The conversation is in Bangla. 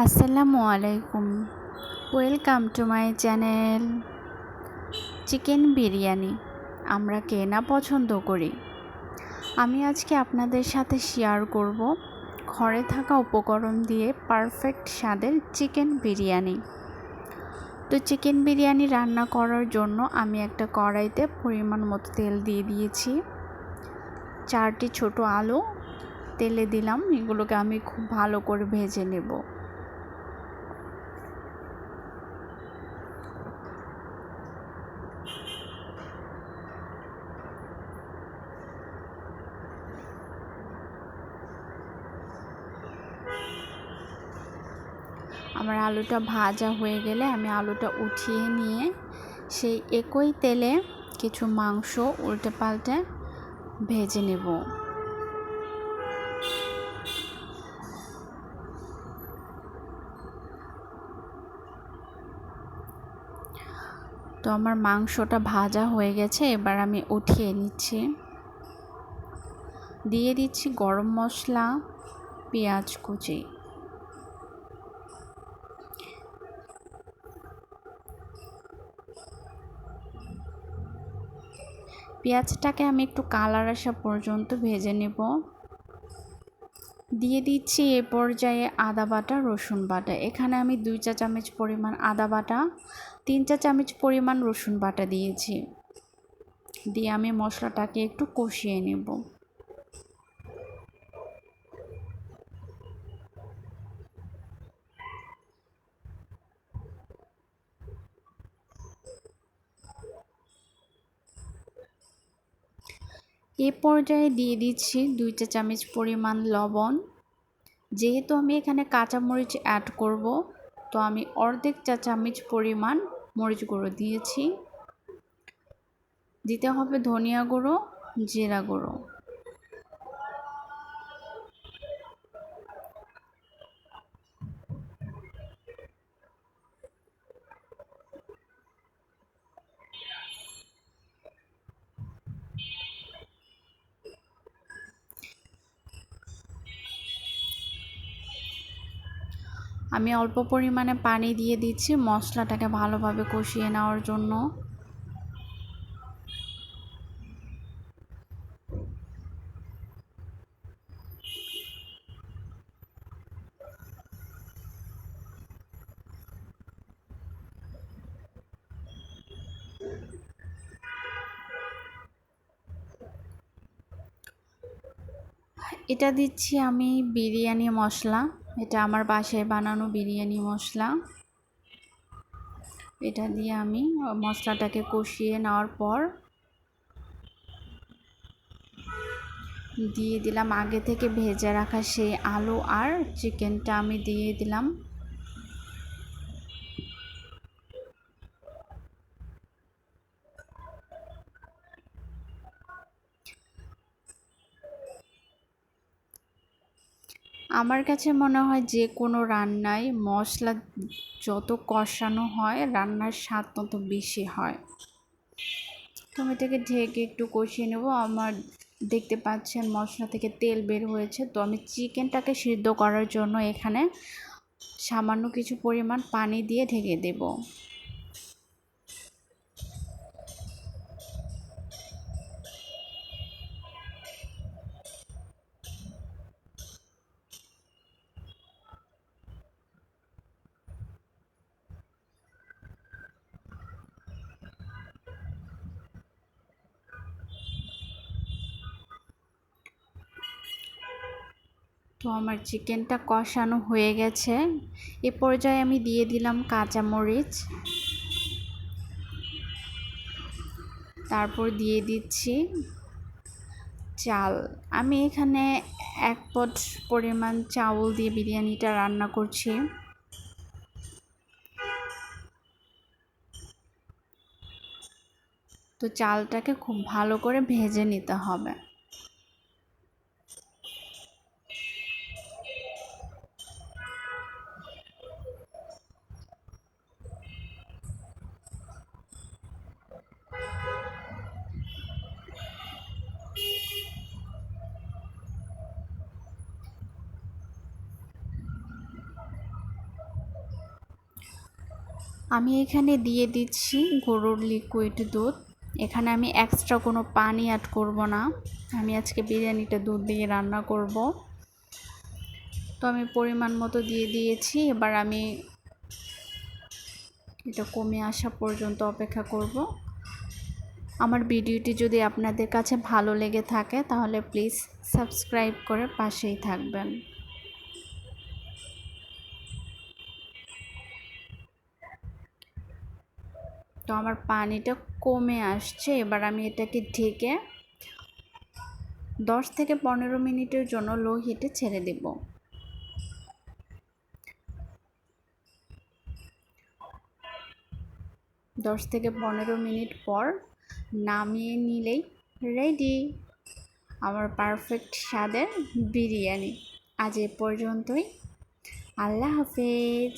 আসসালামু আলাইকুম। Welcome to my channel chicken biryani. আমরা কে না পছন্দ করি। আমি আজকে আপনাদের সাথে শেয়ার করব ঘরে থাকা উপকরণ দিয়ে পারফেক্ট স্বাদের চিকেন বিরিয়ানি। তো চিকেন বিরিয়ানি রান্না করার জন্য আমি একটা কড়াইতে পরিমাণ মতো তেল দিয়ে দিয়েছি। চারটি ছোট আলু, তেলে দিলাম। এগুলোকে আমি খুব ভালো করে ভেজে নেব। আমার আলুটা ভাজা হয়ে গেলে আমি আলুটা উঠিয়ে নিয়ে সেই একই তেলে কিছু মাংস উল্টে পাল্টে ভেজে নেব। তো আমার মাংসটা ভাজা হয়ে গেছে, এবার আমি উঠিয়ে নিচ্ছি। দিয়ে দিচ্ছি গরম মশলা, পেঁয়াজ কুচি। পেঁয়াজটাকে আমি একটু কালার আসা পর্যন্ত ভেজে নেব। দিয়ে দিচ্ছি এ পর্যায়ে আদা বাটা, রসুন বাটা। এখানে আমি দুই চা চামচ পরিমাণ আদা বাটা, তিন চা চামচ পরিমাণ রসুন বাটা দিয়েছি। দিয়ে আমি মশলাটাকে একটু কষিয়ে নেব। এ পর্যায়ে দিয়ে দিচ্ছি দুই চা চামচ পরিমাণ লবণ। যেহেতু আমি এখানে কাঁচামরিচ অ্যাড করব, তো আমি অর্ধেক চা চামচ পরিমাণ মরিচ গুঁড়ো দিয়েছি। দিতে হবে ধনিয়া গুঁড়ো, জিরা গুঁড়ো। আমি অল্প পরিমাণে পানি দিয়ে দিচ্ছি মশলাটাকে ভালোভাবে কষিয়ে নেওয়ার জন্য। এটা দিচ্ছি আমি বিরিয়ানি মশলা। এটা আমার বাসায় বানানো বিরিয়ানি মশলা। এটা দিয়ে আমি মশলাটাকে কষিয়ে নেওয়ার পর দিয়ে দিলাম। আগে থেকে ভেজে রাখা সেই আলু আর চিকেনটা আমি দিয়ে দিলাম। আমার কাছে মনে হয় যে কোনো রান্নায় মশলা যত কষানো হয়, রান্নার স্বাদ তত বেশি হয়। তো আমি এটাকে ঢেকে একটু কষিয়ে নেব। আমার দেখতে পাচ্ছেন মশলা থেকে তেল বের হয়েছে। তো আমি চিকেনটাকে সিদ্ধ করার জন্য এখানে সামান্য কিছু পরিমাণ পানি দিয়ে ঢেকে দেবো। তো আমার চিকেনটা কষানো হয়ে গেছে। এ পর্যায়ে আমি দিয়ে দিলাম কাঁচামরিচ তারপর দিয়ে দিচ্ছি চাল। আমি এখানে এক পট পরিমাণ চাউল দিয়ে বিরিয়ানিটা রান্না করছি। তো চালটাকে খুব ভালো করে ভেজে নিতে হবে। আমি এখানে দিয়ে দিচ্ছি গরুর লিকুইড দুধ। এখানে আমি এক্সট্রা কোনো পানি অ্যাড করব না। আমি আজকে বিরিয়ানিটা দুধ দিয়ে রান্না করব। তো আমি পরিমাণ মতো দিয়ে দিয়েছি। এবার আমি এটা কমে আসা পর্যন্ত অপেক্ষা করব। আমার ভিডিওটি যদি আপনাদের কাছে ভালো লেগে থাকে, তাহলে প্লিজ সাবস্ক্রাইব করে পাশেই থাকবেন। আমার পানিটা কমে আসছে। এবার আমি এটাকে ঢেকে দশ থেকে পনেরো মিনিটের জন্য লো হিটে ছেড়ে দেব। দশ থেকে পনেরো মিনিট পর নামিয়ে নিলেই রেডি। আমার পারফেক্ট স্বাদের বিরিয়ানি। আজ এ পর্যন্তই। আল্লাহ হাফেজ।